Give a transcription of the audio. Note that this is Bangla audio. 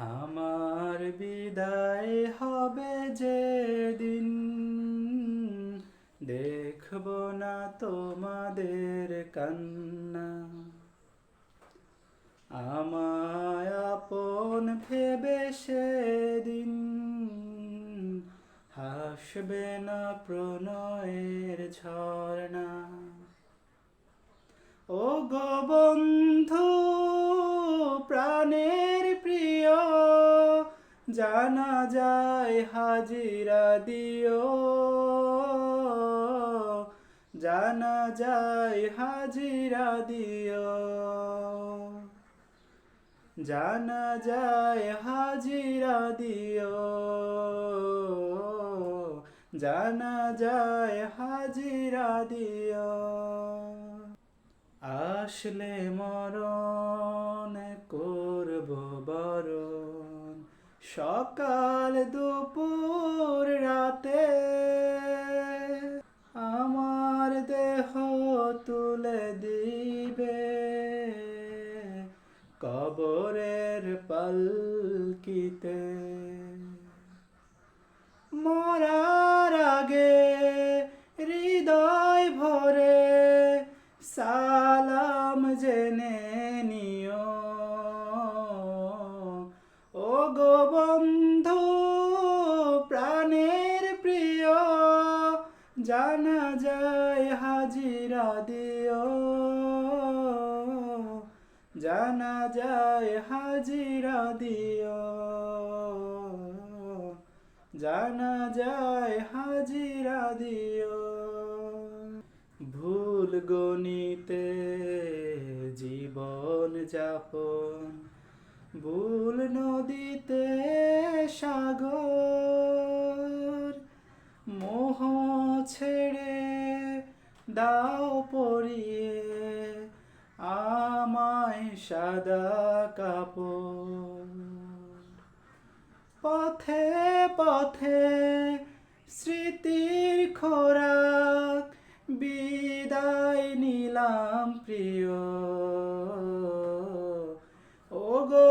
আমার বিদায় হবে যে দিন দেখব না তোমাদের কান্না। আমায় আপন ভেবে সেদিন হাসবে না প্রণয়ের ঝর্ণা। ও গো জানা যায় হাজিরা দিও। জানা যায় হাজিরা দিও। জানা যায় হাজিরা দিও। জানা যায় হাজিরা দিও। আসলে মরণ করব বরণ। সকাল দুপুর রাতে আমার দেহ তুলে দিবে। কবরের পালকিতে মরার আগে হৃদয় ভরে সালাম জেনে জানা যায় হাজিরা দিও। জানা যায় হাজিরা দিও। জানা যায় হাজিরা দিও। ভুল গণিতে জীবন যাপন। ভুল নদীতে সাগর। দাও পরিয়ে আমায় সাদা কাপড়। পথে পথে স্মৃতির খোরাক বিদায় নিলাম প্রিয়। ও গো